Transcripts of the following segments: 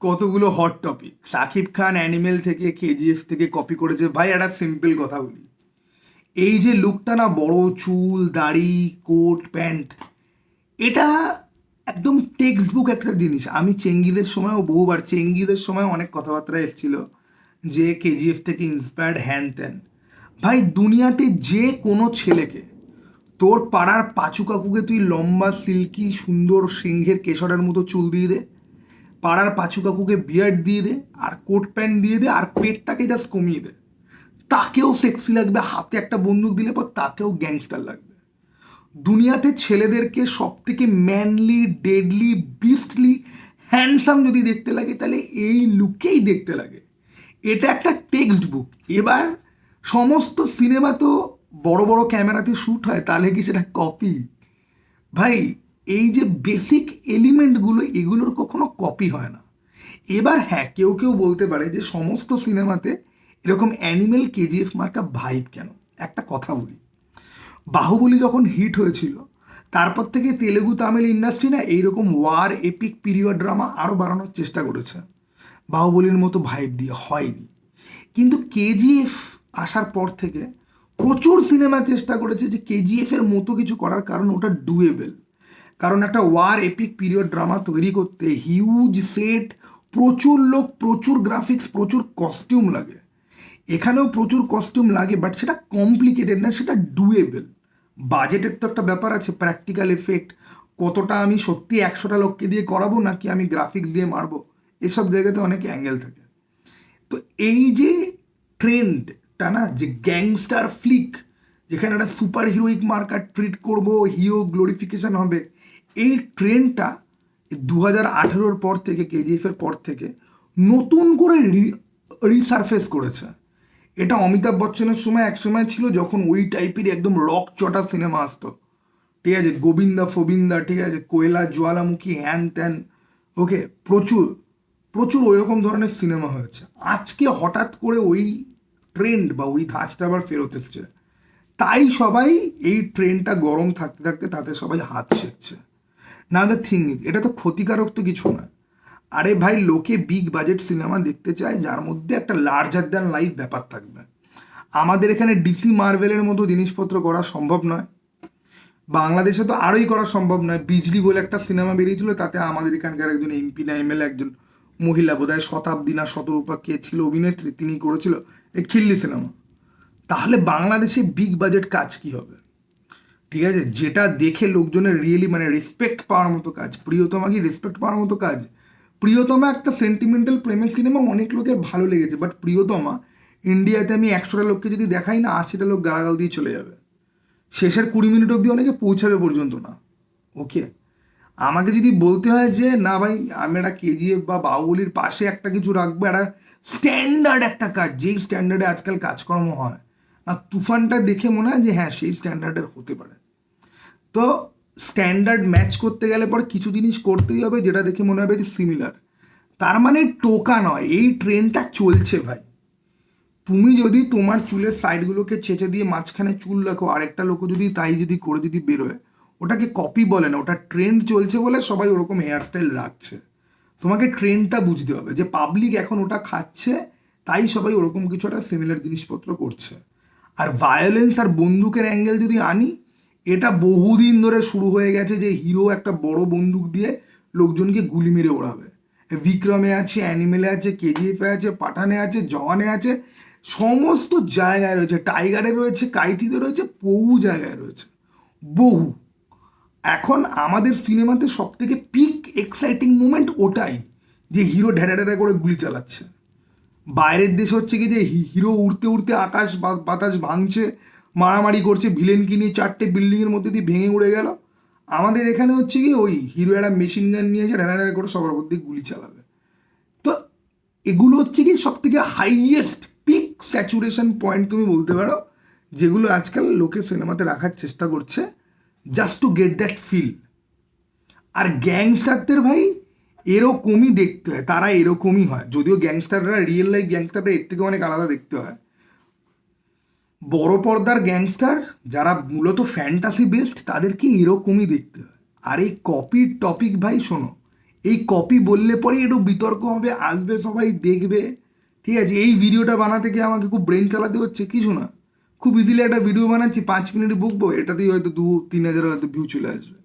কতগুলো hot topic Shakib Khan Animal থেকে KGF থেকে কপি করেছে। ভাই, একটা সিম্পল কথা বলি। এই যে লুকটা না, বড় চুল, দাড়ি কোট প্যান্ট এটা একদম টেক্সট বুক একটা জিনিস। আমি চেঙ্গিদের সময়ও বহুবার, চেঙ্গিদের সময় অনেক কথাবার্তা এসেছিল যে কেজিএফ থেকে ইন্সপায়ার্ড হ্যান ত্যান। ভাই, দুনিয়াতে যে কোনো ছেলেকে, তোর পাড়ার পাঁচু কাকুকে তুই লম্বা সিল্কি সুন্দর, সিংহের কেশরের মতো চুল দিয়ে দে। পাড়ার পাঁচু কাকুকে বিয়ার্ড দিয়ে দে, আর কোট প্যান্ট দিয়ে দে, আর পেটটাকে জাস্ট কমিয়ে দে। তাকেও সেক্সি লাগবে, হাতে একটা বন্দুক দিলে পর তাকেও গ্যাংস্টার লাগবে। দুনিয়াতে ছেলেদেরকে সব থেকে ম্যানলি ডেডলি বিস্টলি হ্যান্ডসাম যদি দেখতে লাগে, তাহলে এই লুকেই দেখতে লাগে। এটা একটা টেক্সট বুক এবার সমস্ত সিনেমা তো বড় বড় ক্যামেরাতে শ্যুট হয়, তাহলে কি সেটা কপি ভাই এই যে বেসিক এলিমেন্টগুলো এগুলোর কখনো কপি হয় না। এবার হ্যাঁ কেউ কেউ বলতে পারে যে সমস্ত সিনেমাতে এরকম অ্যানিমেল কেজিএফ মার্কা ভাইব কেন? একটা কথা বলি। বাহুবলী যখন হিট হয়েছিল, তারপর থেকে তেলেগু তামিল ইন্ডাস্ট্রি না এইরকম ওয়ার এপিক পিরিয়ড ড্রামা আরও বাড়ানোর চেষ্টা করেছে। বাহুবলীর মতো ভাইব দিয়ে হয়নি। কিন্তু কেজিএফ আসার পর থেকে প্রচুর সিনেমা চেষ্টা করেছে যে কেজিএফ এর মতো কিছু করার কারণ ওটা ডুয়েবেল কারণ একটা ওয়ার এপিক পিরিয়ড ড্রামা তৈরি করতে হিউজ সেট প্রচুর লোক, প্রচুর গ্রাফিক্স প্রচুর কস্টিউম লাগে। এখানেও প্রচুর কস্টিউম লাগে বাট সেটা কমপ্লিকেটেড না, সেটা ডুয়েবেল বাজেটের তো একটা ব্যাপার আছে প্র্যাকটিক্যাল এফেক্ট কতটা আমি সত্যি একশোটা লোককে দিয়ে করাবো, নাকি আমি গ্রাফিক্স দিয়ে মারবো? এসব জায়গাতে অনেক অ্যাঙ্গেল থাকে। তো এই যে ট্রেন্ডটা না, যে গ্যাংস্টার ফ্লিক যেখানে একটা সুপার হিরোইক মার্কার ট্রিট করব হিরো গ্লোরিফিকেশান হবে এই ট্রেন্ডটা দু হাজার পর থেকে কেজিএফের পর থেকে নতুন করে রিসারফেস করেছে। এটা অমিতাভ বচ্চনের সময়, এক সময় ছিল যখন ওই টাইপের একদম রক চটা সিনেমা আসতো। ঠিক আছে, গোবিন্দা ফবিন্দা, ঠিক আছে কোয়েলা জ্বালামুখী, হ্যান ত্যান ওকে প্রচুর প্রচুর ওই রকম ধরনের সিনেমা হয়েছে। আজকে হঠাৎ করে ওই ট্রেন্ড বা ওই ধাঁচটা আবার ফেরত এসছে। তাই সবাই এই ট্রেনটা গরম থাকতে থাকতে তাতে সবাই হাত শেখছে না দ্য থিং এটা তো ক্ষতিকারক তো কিছু না আরে ভাই, লোকে বিগ বাজেট সিনেমা দেখতে চায়, যার মধ্যে একটা লার্জার দ্যান লাইফ ব্যাপার থাকবে। আমাদের এখানে ডিসি মার্বেলের মতো জিনিসপত্র করা সম্ভব নয়। বাংলাদেশে তো আরোই করা সম্ভব নয়। বিজলি বলে একটা সিনেমা বেরিয়েছিল, তাতে আমাদের এখানকার একজন এমপি না এমএলএ একজন মহিলা বোধহয় শতাব্দী না শতরূপা কে ছিল, অভিনেত্রী, তিনি করেছিল, এই খিল্লি সিনেমা তাহলে বাংলাদেশে বিগ বাজেট কাজ কি হবে? ঠিক আছে? যেটা দেখে লোকজনের রিয়েলি মানে রেসপেক্ট পাওয়ার মতো কাজ। প্রিয়তমা কি রেসপেক্ট পাওয়ার মতো কাজ? প্রিয়তমা একটা সেন্টিমেন্টাল প্রেমের সিনেমা অনেক লোকের ভালো লেগেছে বাট প্রিয়তমা ইন্ডিয়াতে আমি একশোটা লোককে যদি দেখাই না, আশিটা লোক গালাগাল দিয়ে চলে যাবে। শেষের কুড়ি মিনিট অবধি অনেকে পৌঁছাবে পর্যন্ত না। ওকে আমাকে যদি বলতে হয় যে, না ভাই, আমি একটা কেজিএফ বা বাহুবলির পাশে একটা কিছু রাখব, একটা স্ট্যান্ডার্ড একটা কাজ, যেই স্ট্যান্ডার্ডে আজকাল কাজকর্ম হয়। আর তুফানটা দেখে মনে হয় যে হ্যাঁ সেই স্ট্যান্ডার্ডের হতে পারে। তো স্ট্যান্ডার্ড ম্যাচ করতে গেলে পর কিছু জিনিস করতেই হবে যেটা দেখে মনে হবে যে সিমিলার তার মানে টোকা নয়, এই ট্রেনটা চলছে ভাই। তুমি যদি তোমার চুলের সাইডগুলোকে চেঁচে দিয়ে মাঝখানে চুল রাখো, আরেকটা লোক যদি তাই যদি করে যদি বেরোয়, ওটাকে কপি বলে না, ওটা ট্রেন্ড চলছে বলে সবাই ওরকম হেয়ারস্টাইল রাখছে। তোমাকে ট্রেন্ডটা বুঝতে হবে যে পাবলিক এখন ওটা খাচ্ছে, তাই সবাই ওরকম কিছু একটা সিমিলার জিনিসপত্র করছে। আর ভায়োলেন্স আর বন্দুকের অ্যাঙ্গেল যদি আনি, এটা বহুদিন ধরে শুরু হয়ে গেছে যে হিরো একটা বড় বন্দুক দিয়ে লোকজনকে গুলি মেরে ওড়াবে। বিক্রমে আছে অ্যানিমেলে আছে, কেজিএফে আছে, পাঠানে আছে, জওয়ানে আছে, সমস্ত জায়গায় রয়েছে। টাইগারে রয়েছে, কাইথিতে রয়েছে, বহু জায়গায় রয়েছে। বহু। এখন আমাদের সিনেমাতে সব থেকে পিক এক্সাইটিং মুমেন্ট ওটাই যে হিরো ঢেড়া ঢেড়া করে গুলি চালাচ্ছে। বাইরের দেশ হচ্ছে কি যে হিরো উড়তে উড়তে আকাশ বাতাস ভাঙছে, মারামারি করছে ভিলেনকে নিয়ে চারটে বিল্ডিংয়ের মধ্যে দিয়ে ভেঙে উড়ে গেল। আমাদের এখানে হচ্ছে কি ওই হিরো একটা মেশিন গান নিয়ে এসে ঢেড়া করে সবার মধ্যে গুলি চালাবে। তো এগুলো হচ্ছে কি সব থেকে হাইয়েস্ট পিক স্যাচুরেশন পয়েন্ট তুমি বলতে পারো, যেগুলো আজকাল লোকে সিনেমাতে রাখার চেষ্টা করছে just to get that feel আর গ্যাংস্টারদের ভাই এরকমই দেখতে হয়, তারা এরকমই হয়। যদিও গ্যাংস্টাররা রিয়েল লাইফ গ্যাংস্টাররা এর থেকে অনেক আলাদা দেখতে হয়। বড় পর্দার গ্যাংস্টার, যারা মূলত ফ্যান্টাসি বেসড তাদেরকে এরকমই দেখতে হয়। আর এই কপির টপিক ভাই, শোনো, এই কপি বললে পরেই একটু বিতর্ক হবে, আসবে, সবাই দেখবে। ঠিক আছে, এই ভিডিওটা বানাতে গিয়ে আমাকে খুব ব্রেন চালাতে হচ্ছে, কিছু না। খুব ইজিলি একটা ভিডিও বানাচ্ছি, পাঁচ মিনিট বুকবো এটাতেই হয়তো দু, তিন হাজার হয়তো ভিউ চলে আসবে।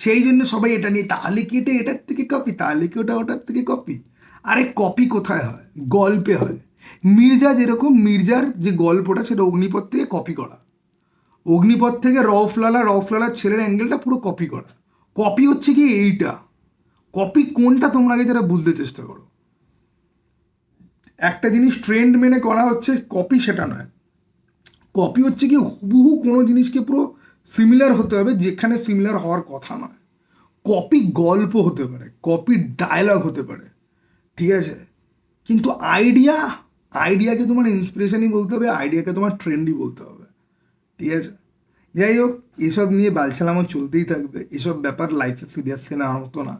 সেই জন্য সবাই এটা নিয়ে, তাহলে কি এটা, এটার থেকে কপি তাহলে কি ওটা, ওটার থেকে কপি আরে কপি কোথায় হয়? গল্পে হয়। মির্জা যেরকম, মির্জার যে গল্পটা সেটা অগ্নিপথ থেকে কপি করা। অগ্নিপথ থেকে রফলালা রফলালার ছেলের অ্যাঙ্গেলটা পুরো কপি করা। কপি হচ্ছে কি এইটা। কপি কোনটা তোমরা আগে যারা বুঝতে চেষ্টা করো। একটা জিনিস ট্রেন্ড মেনে করা হচ্ছে কপি সেটা নয়। কপি হচ্ছে কি হুবহু কোনো জিনিসকে পুরো সিমিলার হতে হবে যেখানে সিমিলার হওয়ার কথা নয়। কপি গল্প হতে পারে কপি ডায়লগ হতে পারে, ঠিক আছে? কিন্তু আইডিয়া আইডিয়াকে তোমার ইন্সপিরেশনই বলতে হবে আইডিয়াকে তোমার ট্রেন্ডই বলতে হবে, ঠিক আছে? যাই হোক, এসব নিয়ে বালছালামো চলতেই থাকবে, এসব ব্যাপার লাইফে সিরিয়াসলি নেওয়া হতো না।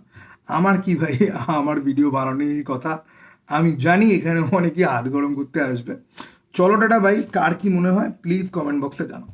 আমার কি ভাই, আমার ভিডিও বানানোর কথা, আমি জানি এখানে অনেকে হাত গরম করতে আসবে। চলো টাটা ভাই, কার কি মনে হয় প্লিজ কমেন্ট বক্সে জানাও।